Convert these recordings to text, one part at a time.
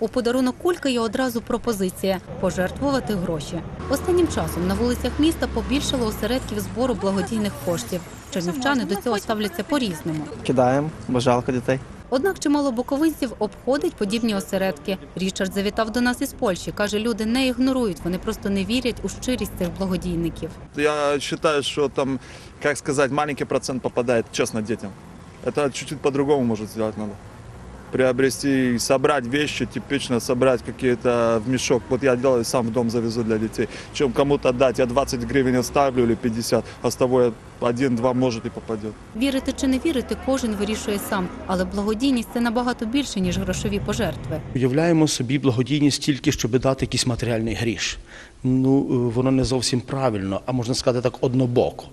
У подарунок кульки є одразу пропозиція пожертвувати гроші. Останнім часом на вулицях міста побільшало осередків збору благодійних коштів. Чернівчани до цього ставляться по-різному. Кидаємо, бо жалко дітей. Однак чимало буковинців обходить подібні осередки. Річард завітав до нас із Польщі. каже, люди не ігнорують, вони просто не вірять у щирість цих благодійників. Я считаю, что там, как сказать, маленький процент попадает честно детям. Это чуть-чуть по-другому может сделать надо. Приобрести и собрать вещи, типично собрать какие-то в мешок. Вот я делаю, сам в дом завезу для детей. Чем кому-то дать, я 20 гривен оставлю или 50, а с того я один-два может и попадет. Вірити чи не вірити, кожен вирішує сам. Але благодійність це набагато більше ніж грошові пожертви. Уявляємо собі благодійність тільки, щоб дати якийсь матеріальний гріш. Ну, е, воно не зовсім правильно, а можна сказати так, однобоко.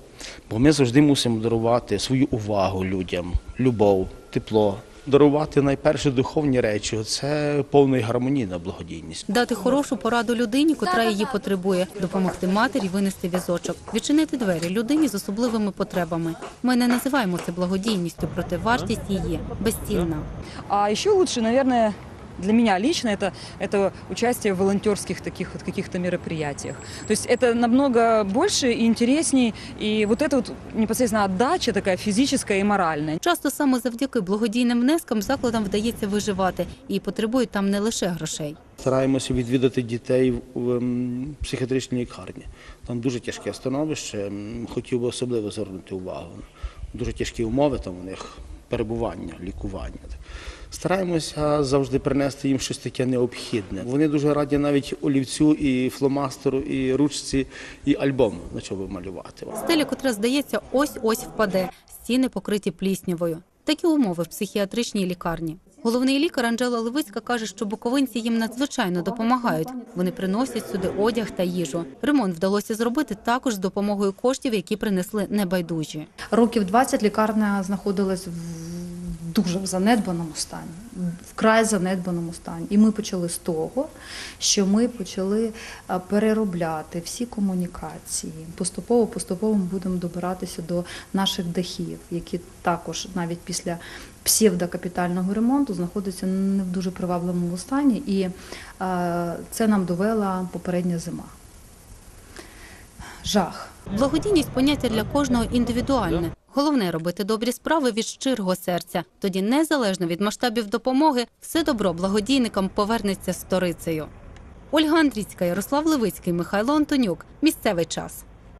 Бо ми завжди мусимо дарувати свою увагу людям, любов, тепло. Дарувати найперше духовні речі це повної гармонійна благодійність. Дати хорошу пораду людині, котра її потребує, допомогти матері винести візочок, відчинити двері людині з особливими потребами. Ми не називаємо це благодійністю, проте вартість її безцінна. А ще лучше, наверное, для меня лично это, это участие в волонтерских таких вот каких-то мероприятиях. То есть это намного больше и интересней, и вот эта вот непосредственно отдача такая физическая и моральная. Часто саме завдяки благодійним внескам закладам вдається виживати і потребують там не лише грошей. Стараємося відвідати дітей в ем, психіатричній лікарні. Там дуже тяжке становище. М, Хотів би особливо звернути увагу. Дуже тяжкі умови там у них перебування, лікування. Стараємося завжди принести їм щось таке необхідне. Вони дуже раді навіть олівцю, і фломастеру, і ручці, і альбому, на чому малювати. Стеля, котра здається, ось-ось впаде. Стіни покриті пліснявою. Такі умови в психіатричній лікарні. Головний лікар Анжела Левицька каже, що буковинці їм надзвичайно допомагають. Вони приносять сюди одяг та їжу. Ремонт вдалося зробити також з допомогою коштів, які принесли небайдужі. Років 20 лікарня знаходилась в дуже в занедбаному стані, вкрай занедбаному стані. І ми почали з того, що ми почали переробляти всі комунікації. Поступово, поступово ми будемо добиратися до наших дахів, які також навіть після псевдокапітального ремонту знаходяться не в дуже привабливому стані, і а, це нам довела попередня зима. Жах. Благодійність поняття для кожного індивідуальне. Головне робити добрі справи від щирого серця. Тоді, незалежно від масштабів допомоги, все добро благодійникам повернеться сторицею. Ольга Андрійська, Ярослав Левицький, Михайло Антонюк. Місцевий час.